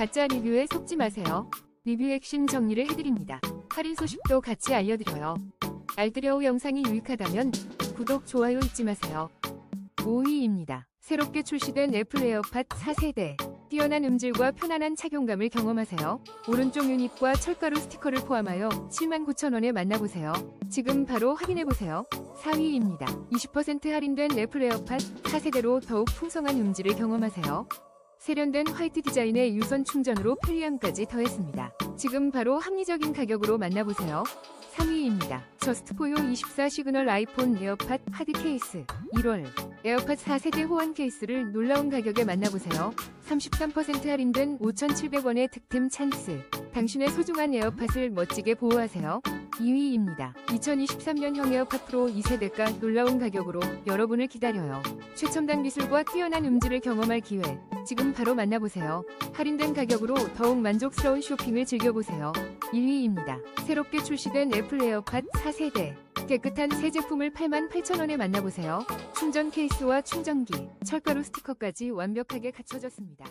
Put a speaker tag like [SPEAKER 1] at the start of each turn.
[SPEAKER 1] 가짜 리뷰에 속지 마세요. 리뷰 핵심 정리를 해드립니다. 할인 소식도 같이 알려드려요. 알뜰여우 영상이 유익하다면 구독, 좋아요 잊지 마세요. 5위입니다. 새롭게 출시된 애플 에어팟 4세대. 뛰어난 음질과 편안한 착용감을 경험하세요. 오른쪽 유닛과 철가루 스티커를 포함하여 79,000원에 만나보세요. 지금 바로 확인해보세요. 4위입니다. 20% 할인된 애플 에어팟 4세대로 더욱 풍성한 음질을 경험하세요. 세련된 화이트 디자인의 유선 충전으로 편리함까지 더했습니다. 지금 바로 합리적인 가격으로 만나보세요. 3위입니다. 저스트포요 24 시그널 아이폰 에어팟 하드 케이스 1월 에어팟 4세대 호환 케이스를 놀라운 가격에 만나보세요. 33% 할인된 5,700원의 득템 찬스. 당신의 소중한 에어팟을 멋지게 보호하세요. 2위입니다. 2023년형 에어팟 프로 2세대가 놀라운 가격으로 여러분을 기다려요. 최첨단 기술과 뛰어난 음질을 경험할 기회. 지금 바로 만나보세요. 할인된 가격으로 더욱 만족스러운 쇼핑을 즐겨보세요. 1위입니다. 새롭게 출시된 애플 에어팟 4세대. 깨끗한 새 제품을 88,000원에 만나보세요. 충전 케이스와 충전기, 철가루 스티커까지 완벽하게 갖춰졌습니다.